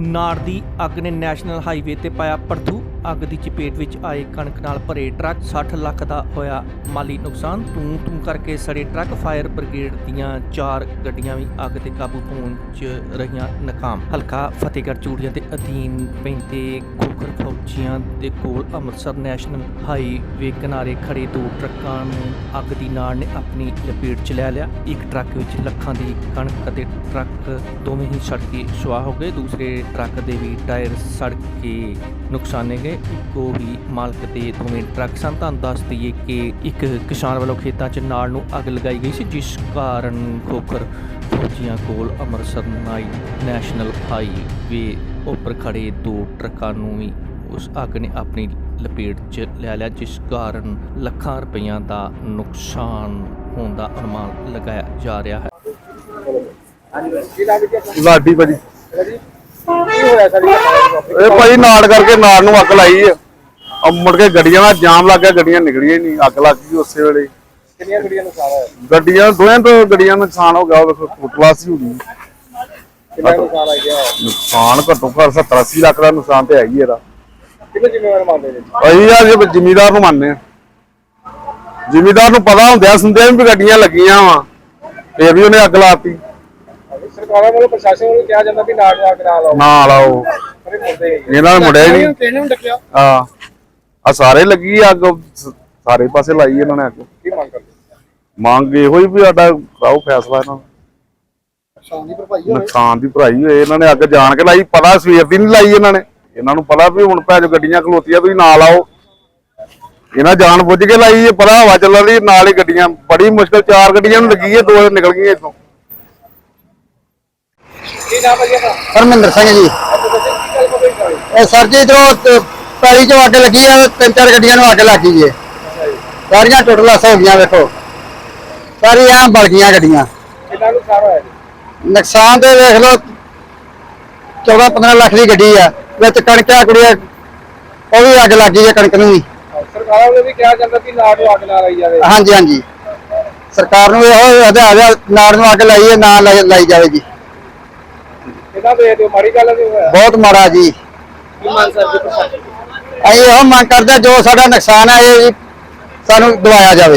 ਨਾੜ ਦੀ ਅੱਗ ਨੇ ਨੈਸ਼ਨਲ ਹਾਈਵੇ ਤੇ ਪਾਇਆ ਪਰਥੂ ਅੱਗ ਦੀ ਚਪੇਟ ਵਿੱਚ ਆਏ ਕਣਕ ਨਾਲ ਭਰੇ ਟਰੱਕ 60 ਲੱਖ ਦਾ ਹੋਇਆ ਮਾਲੀ ਨੁਕਸਾਨ। ਤੂੰ ਤੂੰ ਕਰਕੇ ਸੜੇ ਟਰੱਕ, ਫਾਇਰ ਬ੍ਰਿਗੇਡ ਦੀਆਂ ਚਾਰ ਗੱਡੀਆਂ ਵੀ ਅੱਗ ਤੇ ਕਾਬੂ ਪਾਉਣ 'ਚ ਰਹੀਆਂ ਨਾਕਾਮ। ਹਲਕਾ ਫਤਿਹਗੜ੍ਹ, ਚੂੜੀਆਂ ਦੇ ਅਧੀਨ ਪੈਂਦੇ ਖੋਖਰ ਫੌਜੀਆਂ ਦੇ ਕੋਲ ਅੰਮ੍ਰਿਤਸਰ ਨੈਸ਼ਨਲ ਹਾਈਵੇ ਕਿਨਾਰੇ ਖੜੇ ਦੋ ਟਰੱਕਾਂ ਨੂੰ ਅੱਗ ਦੀ ਨਾੜ ਨੇ ਆਪਣੀ ਲਪੇਟ 'ਚ ਲੈ ਲਿਆ। ਇੱਕ ਟਰੱਕ ਵਿੱਚ ਲੱਖਾਂ ਦੀ ਕਣਕ ਅਤੇ ਟਰੱਕ ਦੋਵੇਂ ਹੀ ਸੜ ਕੇ ਸੁਆਹ ਹੋ ਗਏ। ਦੂਸਰੇ ਟਰੱਕ ਦੇ ਵੀ ਟਾਇਰ ਸੜ ਕੇ ਨੁਕਸਾਨੇ ਗਏ। ਇੱਕੋ ਹੀ ਮਾਲਕ ਦੇ ਦੋਵੇਂ ਟਰੱਕ ਸਨ। ਤੁਹਾਨੂੰ ਦੱਸ ਦਈਏ ਕਿ ਇੱਕ ਕਿਸਾਨ ਵੱਲੋਂ ਖੇਤਾਂ 'ਚ ਨਾੜ ਨੂੰ ਅੱਗ ਲਗਾਈ ਗਈ ਸੀ, ਜਿਸ ਕਾਰਨ ਖੋਖਰ ਫੌਜੀਆਂ ਕੋਲ ਅੰਮ੍ਰਿਤਸਰ ਨਾਈ ਨੈਸ਼ਨਲ ਹਾਈਵੇ ਉੱਪਰ ਖੜੇ ਦੋ ਟਰੱਕਾਂ ਨੂੰ ਵੀ ਉਸ ਅੱਗ ਨੇ ਆਪਣੀ ਲਪੇਟ 'ਚ ਲੈ ਲਿਆ, ਜਿਸ ਕਾਰਨ ਲੱਖਾਂ ਰੁਪਈਆਂ ਦਾ ਨੁਕਸਾਨ ਹੋਣ ਦਾ ਅਨੁਮਾਨ ਲਗਾਇਆ ਜਾ ਰਿਹਾ ਹੈ। ਲਾਡੀ ਭਾਜੀ ਕੀ ਹੋਇਆ ਇਹ ਭਾਜੀ ਨਾੜ ਕਰਕੇ ਨਾੜ ਨੂੰ ਅੱਗ ਲਾਈ ਆ। ਆ ਮੁੜ ਕੇ ਗੱਡੀਆਂ ਦਾ ਜਾਮ ਲੱਗ ਗਿਆ ਗੱਡੀਆਂ ਨਿਕਲੀਆਂ ਹੀ ਨਹੀਂ ਅੱਗ ਲੱਗ ਗਈ ਉਸੇ ਵੇਲੇ। ਕਿੰਨੀਆਂ ਗੱਡੀਆਂ ਹੋਇਆ? ਦੋਹਾਂ ਤੋਂ ਗੱਡੀਆਂ ਦਾ ਨੁਕਸਾਨ ਹੋ ਗਿਆ ਉਹ ਵੇਖੋ ਫੁੱਟਲਾਸ ਹੀ ਹੋ ਗਈ। ਕਿੰਨਾ ਨੁਕਸਾਨ ਆ ਗਿਆ? ਨੁਕਸਾਨ ਘੱਟੋ ਘੱਟ 70 80 ਲੱਖ ਦਾ ਨੁਕਸਾਨ ਤੇ ਹੈ ਹੀ ਇਹਦਾ। ਕਿੰਨੇ ਜ਼ਿੰਮੇਵਾਰ ਮੰਨਦੇ ਆ ਜੇ ਜ਼ਿਮੀਦਾਰ ਨੂੰ ਮੰਨਦੇ ਆ ਜ਼ਿਮੀਦਾਰ ਨੂੰ ਪਤਾ ਹੁੰਦਿਆ ਸੁਣਦਿਆਂ ਵੀ ਗੱਡੀਆਂ ਲੱਗੀਆਂ ਵਾ ਫੇਰ ਵੀ ਉਹਨੇ ਅੱਗ ਲਾਤੀ। ਸਰਕਾਰਾਂ ਵੱਲੋਂ ਪ੍ਰਸ਼ਾਸਨ ਵੱਲੋਂ ਕਿਹਾ ਜਾਂਦਾ ਵੀ ਨਾੜ ਨੂੰ ਅੱਗ ਨਾ ਲਾਓ ਨਾ ਲਾਓ ਪਰ ਇਹ ਮੁੱਦੇ ਨਹੀਂ। ਇਹਨਾਂ ਨੇ ਮੁੜਿਆ ਹੀ ਨਹੀਂ। ਕਿਹਨੇ ਨੂੰ ਡੱਕਿਆ। ਆ ਆ ਸਾਰੇ ਲੱਗੀ ਅੱਗ ਸ- ਸਾਰੇ ਪਾਸੇ ਲਾਈ ਇਹਨਾਂ ਨੇ ਅੱਗ। ਕੀ ਮੰਗ ਕਰਦੇ? ਮੰਗ ਇਹੋ ਹੀ ਵੀ ਸਾਡਾ ਕਰਾਓ ਫੈਸਲਾ ਇਹਨਾਂ ਦਾ। ਸ਼ਾਂਤੀ ਭਰਪਾਈ ਨੁਕਸਾਨ ਦੀ ਭਰਾਈ ਹੋਏ। ਇਹਨਾਂ ਨੇ ਅੱਗ ਜਾਣ ਕੇ ਲਾਈ ਪਤਾ ਸਵੇਰ ਦੀ ਨਹੀਂ ਲਾਈ ਇਹਨਾਂ ਨੇ। ਇਹਨਾਂ ਨੂੰ ਪਤਾ ਵੀ ਹੁਣ ਭੈਜ ਗੱਡੀਆਂ ਖਲੋਤੀਆਂ ਤੁਸੀਂ ਨਾ ਲਾਓ ਇਹਨਾਂ ਜਾਣ ਬੁੱਝ ਕੇ ਲਾਈ ਇਹ ਪਤਾ ਹਵਾ ਚੱਲਣ ਦੀ ਨਾਲ ਹੀ ਗੱਡੀਆਂ। ਬੜੀ ਮੁਸ਼ਕਲ ਚਾਰ ਗੱਡੀਆਂ ਨੂੰ ਲੱਗੀ ਹੈ ਦੋ ਨਿਕਲ ਗਈਆਂ ਇੱਥੋਂ। ਕੀ ਨਾਮ ਹੈ ਜੀ ਆਪਣਾ? ਹਰਮਿੰਦਰ ਸਿੰਘ ਜੀ। ਕੀ ਇਹ ਸਰ ਜੀ ਇਧਰੋਂ ਪੈਲੀ ਚੋਂ ਅੱਗ ਲੱਗੀ ਆ ਤਿੰਨ ਚਾਰ ਗੱਡੀਆਂ ਨੂੰ ਅੱਗ ਲੱਗ ਗਈ ਏ ਸਾਰੀਆਂ ਟੁੱਟਲਾਸ ਹੋ ਗਈਆਂ ਵੇਖੋ। ਸਾਰੀ ਐਂ ਬਲ ਗਈਆਂ ਗੱਡੀਆਂ। ਕਿੰਨਾ ਨੁਕਸਾਨ ਹੋਇਆ ਜੀ? ਨੁਕਸਾਨ ਤੇ ਵੇਖ ਲਓ 14 15 ਲੱਖ ਦੀ ਗੱਡੀ ਆ ਵਿੱਚ ਕਣਕਾਂ ਕੁੜੀਆਂ ਉਹ ਵੀ ਅੱਗ ਲੱਗ ਗਈ ਹੈ ਕਣਕ ਨੂੰ ਵੀ। ਸਰਕਾਰਾਂ ਵੱਲੋਂ ਵੀ ਕਿਹਾ ਜਾਂਦਾ ਵੀ ਨਾੜ ਨੂੰ ਅੱਗ ਨਾ ਲਾਈ ਜਾਵੇ। ਹਾਂਜੀ ਹਾਂਜੀ। ਸਰਕਾਰ ਨੂੰ ਇਹੋ ਹਦਾਇਤ ਨਾੜ ਨੂੰ ਅੱਗ ਲਾਈਏ ਨਾ ਲਾਈ ਜਾਵੇ ਜੀ। ਬਹੁਤ ਮਾੜਾ ਜੀ। ਕੀ ਮੰਨ ਸਕਦੇ ਅਸੀਂ ਇਹੋ ਮੰਗ ਕਰਦੇ ਜੋ ਸਾਡਾ ਨੁਕਸਾਨ ਹੈ ਇਹ ਸਾਨੂੰ ਦਵਾਇਆ ਜਾਵੇ।